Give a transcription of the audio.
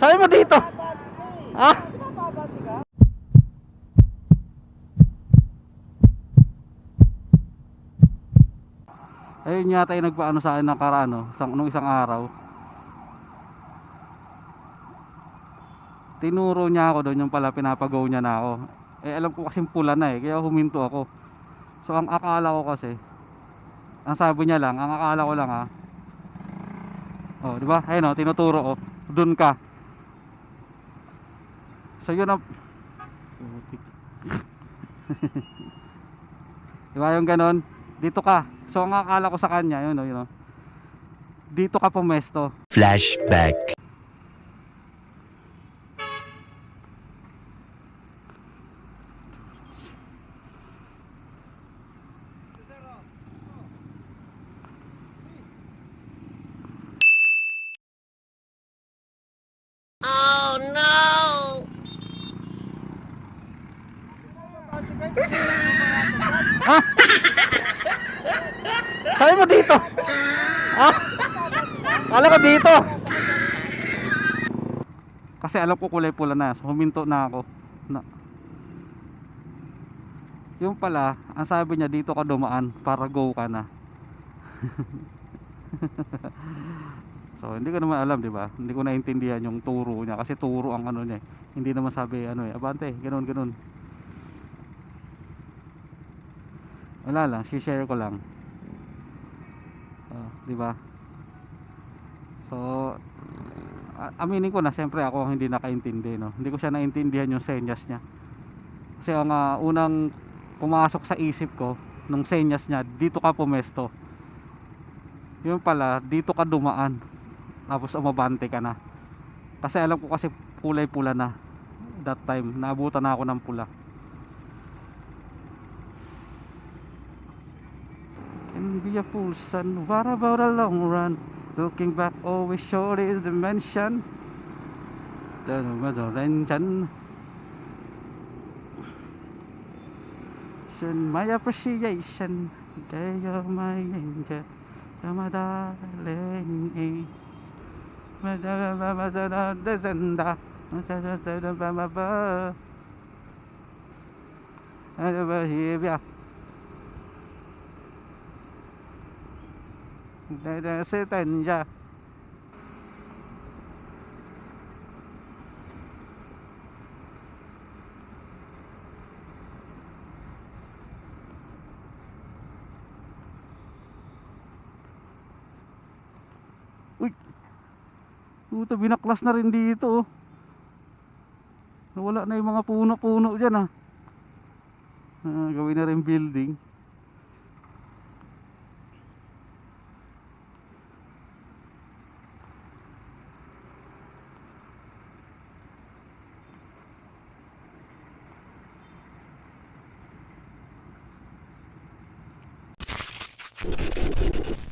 Sabi mo dito. Ah? Ayun yata yung nagpaano sa akin nakaraan, no? Isang, nung isang araw. Tinuro niya ako doon, yung pala pinapagaw niya na ako. Eh alam ko kasing pula na eh, kaya huminto ako. So ang akala ko kasi, ang sabi niya lang, ang akala ko lang ha. Oh, di ba? Ayun oh, tinuturo ko. Doon ka. So yun ang Di ba yung ganon? Dito ka. So ang akala ko sa kanya, yun oh, yun oh. Dito ka pumesto. Flashback. Sabi mo dito. Ah? Kala ko dito. Kasi alam ko kulay pula na. So huminto na ako. Na. Yung pala, ang sabi niya dito ka dumaan para go ka na. so hindi ko naman alam, 'di ba? Hindi ko naintindihan yung turo niya kasi turo ang ano niya. eh. Hindi naman sabi ano eh, abante, ganoon ganoon. Wala lang, share ko lang. Oh, 'di ba? So aminin ko na siyempre ako hindi nakaintindi no. Hindi ko siya naintindihan yung senyas niya. Kasi ang ah, unang pumasok sa isip ko nung senyas niya, dito ka pumesto. Yun pala, dito ka dumaan. Tapos umabante ka na. Kasi alam ko kasi kulay pula na that time. Naabutan na ako ng pula. Can be a fool son What about a long run? Looking back always short is the mention. The mention My appreciation. They are my angel. You're my darling eh. Dada sa tanja. Uy! Puta, binaklas na rin dito. oh. Nawala na yung mga puno-puno dyan ah. Ah, gawin na rin building.